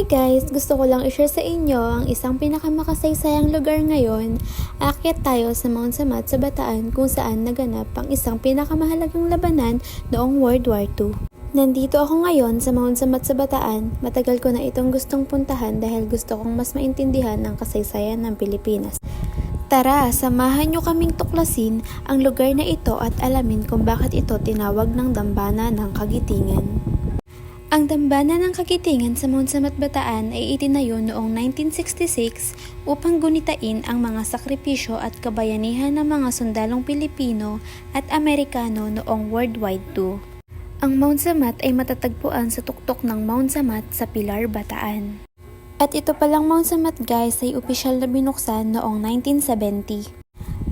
Hi guys! Gusto ko lang i-share sa inyo ang isang pinakamakasaysayang lugar ngayon. Aakyat tayo sa Mount Samat sa Bataan kung saan naganap ang isang pinakamahalagang labanan noong World War II. Nandito ako ngayon sa Mount Samat sa Bataan. Matagal ko na itong gustong puntahan dahil gusto kong mas maintindihan ang kasaysayan ng Pilipinas. Tara, samahan nyo kaming tuklasin ang lugar na ito at alamin kung bakit ito tinawag ng dambana ng kagitingan. Ang dambana ng kagitingan sa Mount Samat Bataan ay itinayo noong 1966 upang gunitain ang mga sakripisyo at kabayanihan ng mga sundalong Pilipino at Amerikano noong World War II. Ang Mount Samat ay matatagpuan sa tuktok ng Mount Samat sa Pilar, Bataan. At ito palang Mount Samat guys ay opisyal na binuksan noong 1970.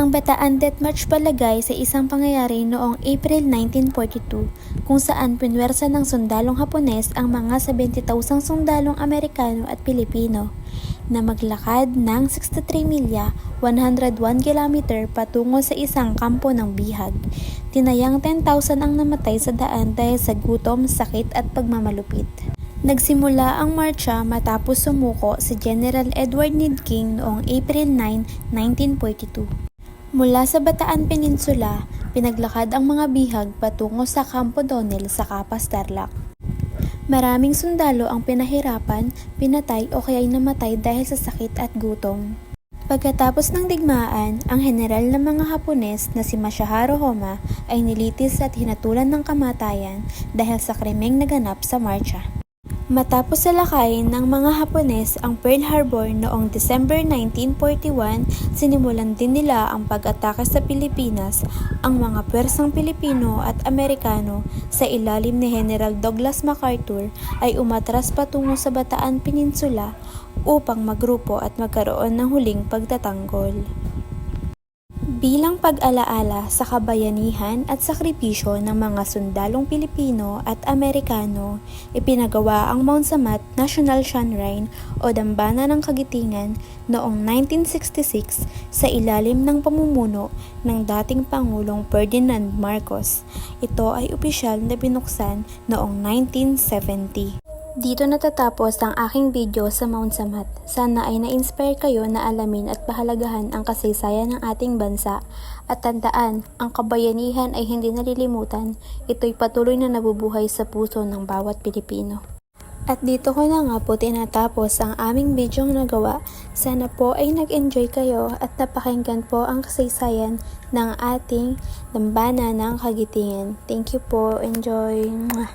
Ang Bataan Death March pala guys ay isang pangyayari noong April 1942 kung saan pinwersa ng sundalong Hapones ang mga 70,000 sundalong Amerikano at Pilipino na maglakad ng 63 milya 101 km patungo sa isang kampo ng bihag. Tinayang 10,000 ang namatay sa daan dahil sa gutom, sakit at pagmamalupit. Nagsimula ang marcha matapos sumuko si General Edward Nidking noong April 9, 1942. Mula sa Bataan Peninsula, pinaglakad ang mga bihag patungo sa Campo Donel sa Kapas Tarlac. Maraming sundalo ang pinahirapan, pinatay o kaya'y namatay dahil sa sakit at gutom. Pagkatapos ng digmaan, ang general ng mga Hapones na si Masahiro Homa ay nilitis at hinatulan ng kamatayan dahil sa krimeng naganap sa marcha. Matapos salakayin ng mga Hapones ang Pearl Harbor noong December 1941, sinimulan din nila ang pag-atake sa Pilipinas. Ang mga pwersang Pilipino at Amerikano sa ilalim ni General Douglas MacArthur ay umatras patungo sa Bataan Peninsula upang magrupo at magkaroon ng huling pagtatanggol. Bilang pag-alaala sa kabayanihan at sakripisyo ng mga sundalong Pilipino at Amerikano, ipinagawa ang Mount Samat National Shrine o Dambana ng Kagitingan noong 1966 sa ilalim ng pamumuno ng dating Pangulong Ferdinand Marcos. Ito ay opisyal na binuksan noong 1970. Dito natatapos ang aking video sa Mount Samat. Sana ay na-inspire kayo na alamin at pahalagahan ang kasaysayan ng ating bansa. At tandaan, ang kabayanihan ay hindi nalilimutan. Ito'y patuloy na nabubuhay sa puso ng bawat Pilipino. At dito ko na nga po tinatapos ang aming video nagawa. Sana po ay nag-enjoy kayo at napakinggan po ang kasaysayan ng ating dambana ng kagitingan. Thank you po. Enjoy. Mwah.